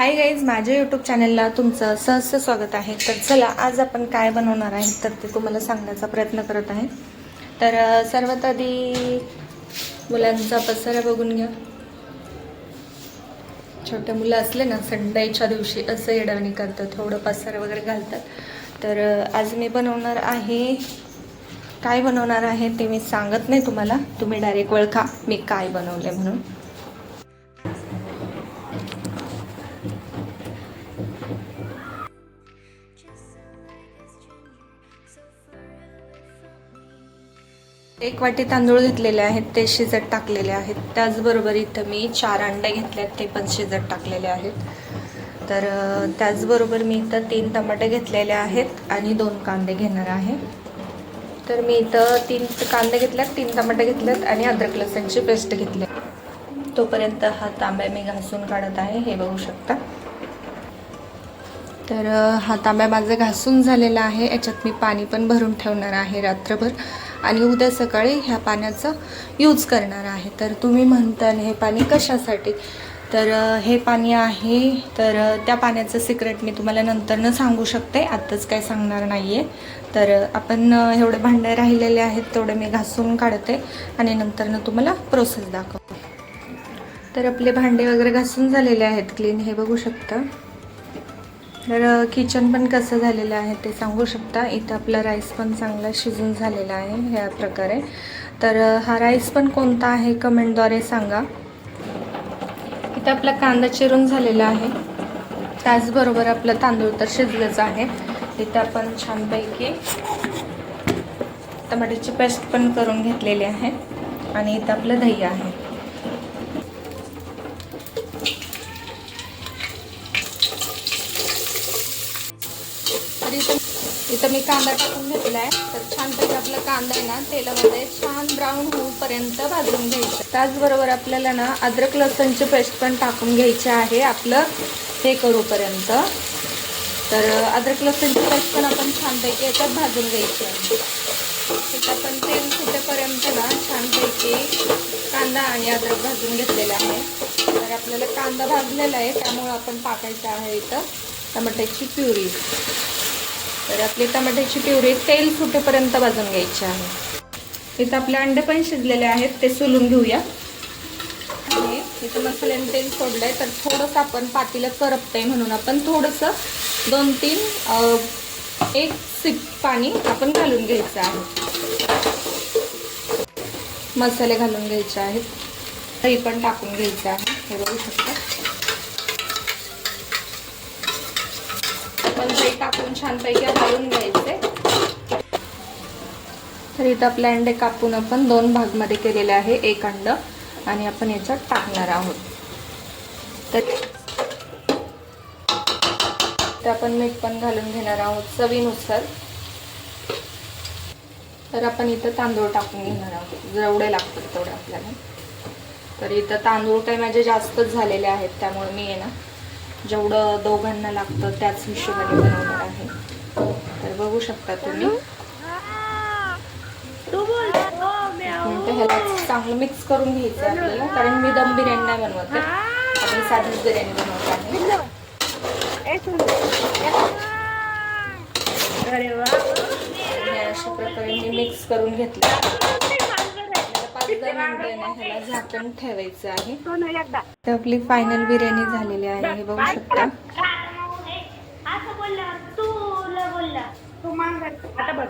Hi guys माझ्या YouTube चॅनलला तुमचं सहर्ष स्वागत आहे. तर चला आज आपण काय बनवणार आहे तर ते तुम्हाला सांगण्याचा प्रयत्न करत आहे. तर सर्वात आधी मुलांचा पसारा बघून घ्या. छोटे मुलं असले ना संडेच्या दिवशी असं येडवणी करतात थोडं पसारा वगैरे घालतात. तर आज मी बनवणार आहे काय बनवणार आहे ते मी सांगत नाही तुम्हाला. तुम्ही डायरेक्ट ओळखा मी काय बनवले म्हणून. एक वाटी तांदूळ घेतलेले आहेत ते शिजत टाकलेले आहेत. त्याचबरोबर इथं मी चार अंडे घेतले आहेत ते पण शिजत टाकलेले आहेत. तर त्याचबरोबर मी इथं तीन टमाटे घेतलेले आहेत आणि दोन कांदे घेणार आहे. तर मी इथं तीन कांदे घेतल्यात तीन टमाटे घेतल्यात आणि अद्रक लसणची पेस्ट घेतली. तोपर्यंत हा तांब्या मी घासून काढत आहे हे बघू शकता. तर हा तांब्या माझा घासून झालेला आहे. याच्यात मी पाणी पण भरून ठेवणार आहे रात्रभर. आणि उद्या सकाळी ह्या पाण्याचा यूज करणार आहे. तर तुम्ही म्हणता हे पाणी कशासाठी? तर हे पाणी आहे तर त्या पाण्याचं सिक्रेट मी तुम्हाला नंतरनं सांगू शकते. आत्ताच काय सांगणार नाही आहे तर आपण एवढे भांडे राहिलेले आहेत तेवढे मी घासून काढते आणि नंतरनं तुम्हाला प्रोसेस दाखवते. तर आपले भांडे वगैरे घासून झालेले आहेत क्लीन हे बघू शकता. तर किचन पण कसं झालेलं आहे ते सांगू शकता. इथं आपला राईस पण चांगला शिजून झालेला आहे ह्या प्रकारे. तर हा राईस पण कोणता आहे कमेंटद्वारे सांगा. इथं आपला कांदा चिरून झालेला आहे. त्याचबरोबर आपलं तांदूळ तर शिजलंच आहे. इथं आपण छानपैकी टमाट्याची पेस्ट पण करून घेतलेली आहे. आणि इथं आपलं दही आहे. तर इथं इथं मी कांदा टाकून घेतला आहे तर छानपैकी आपला कांदा आहे ना तेलामध्ये छान ब्राऊन होऊपर्यंत भाजून घ्यायचं. त्याचबरोबर आपल्याला ना अद्रक लसणची पेस्ट पण टाकून घ्यायची आहे आपलं हे करूपर्यंत. तर अद्रक लसणची पेस्ट पण आपण छानपैकी याच्यात भाजून घ्यायची आहे. तिथं आपण तेल सुटेपर्यंत ना छानपैकी कांदा आणि अद्रक भाजून घेतलेला आहे. तर आपल्याला कांदा भाजलेला आहे त्यामुळं आपण टाकायचं आहे इथं. टमाट्याची प्युरी. तर आपली टमाट्याची प्युरी तेल फुटेपर्यंत भाजून घ्यायची आहे. इथं आपले अंडे पण शिजलेले आहेत ते सोलून घेऊया. आणि इथं मसाल्याने तेल सोडलंय तर थोडंसं आपण पातीला करपतंय म्हणून आपण थोडंसं दोन तीन एक सिप पाणी आपण घालून घ्यायचं आहे. मसाले घालून घ्यायचे आहेत. दही पण टाकून घ्यायचं आहे. हे बघू शकता. पण ते टाकून छानपैकी हलवून घ्यायचे. तर इथं आपले अंडे कापून आपण दोन भागमध्ये केलेले आहे एक अंड. आणि आपण याच्यात टाकणार आहोत. तर तर आपण मीठ पण घालून घेणार आहोत चवीनुसार. तर आपण इथं तांदूळ टाकून घेणार आहोत. जेवढे लागतात तेवढे आपल्याला. तर इथं तांदूळ काही माझे जास्तच झालेले आहेत त्यामुळे मी आहे ना जेवढं दोघांना लागतं त्याच हिशोबाने बनवणार आहे. तर बघू शकता तुम्ही. ह्याला चांगलं मिक्स करून घ्यायचं आहे आपल्याला कारण मी दम बिर्याणी नाही बनवत. आहे आपण साधीच बिर्याणी बनवत आहे अशा प्रकारे मी मिक्स करून घेतलं. ह्याला झाकण ठेवायचं आहे. तर आपली फायनल बिर्याणी झालेली आहे हे बघू शकता. आता बघ.